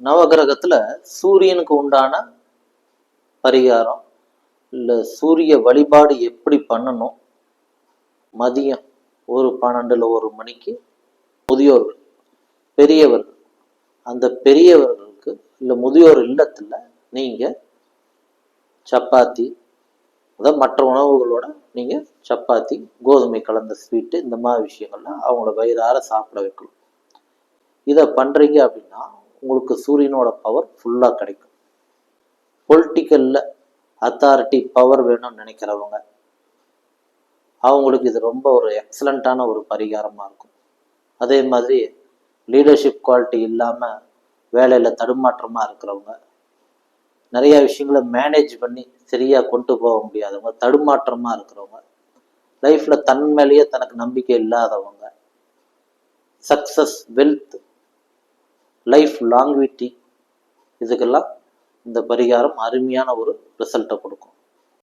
நவகிரகத்துல சூரியனுக்கு உண்டான பரிகாரம் இல்லை சூரிய வழிபாடு எப்படி பண்ணணும்? மதியம் ஒரு பன்னெண்டுல ஒரு மணிக்கு முதியோர்கள் பெரியவர்கள். அந்த பெரியவர்களுக்கு இல்லை முதியோர் இல்லத்தில் நீங்கள் சப்பாத்தி அதாவது மற்ற உணவுகளோட நீங்கள் சப்பாத்தி கோதுமை கலந்த ஸ்வீட்டு இந்த மாதிரி விஷயங்கள்லாம் அவங்கள வயிறார சாப்பிட வைக்கணும். இதை பண்ணுறீங்க அப்படின்னா உங்களுக்கு சூரியனோட பவர் ஃபுல்லாக கிடைக்கும். பொலிட்டிக்கல்ல அத்தாரிட்டி பவர் வேணும்னு நினைக்கிறவங்க அவங்களுக்கு இது ரொம்ப ஒரு எக்ஸலண்ட்டான ஒரு பரிகாரமா இருக்கும். அதே மாதிரி லீடர்ஷிப் குவாலிட்டி இல்லாமல் வேலையில் தடுமாற்றமாக இருக்கிறவங்க நிறைய விஷயங்களை மேனேஜ் பண்ணி சரியாக கொண்டு போக முடியாதவங்க தடுமாற்றமாக இருக்கிறவங்க லைஃப்ல தன் மேலேயே தனக்கு நம்பிக்கை இல்லாதவங்க சக்ஸஸ் வெல்த் லைஃப் லாங்விட்டி இதுக்கெல்லாம் இந்த பரிகாரம் அருமையான ஒரு ரிசல்ட்டை கொடுக்கும்.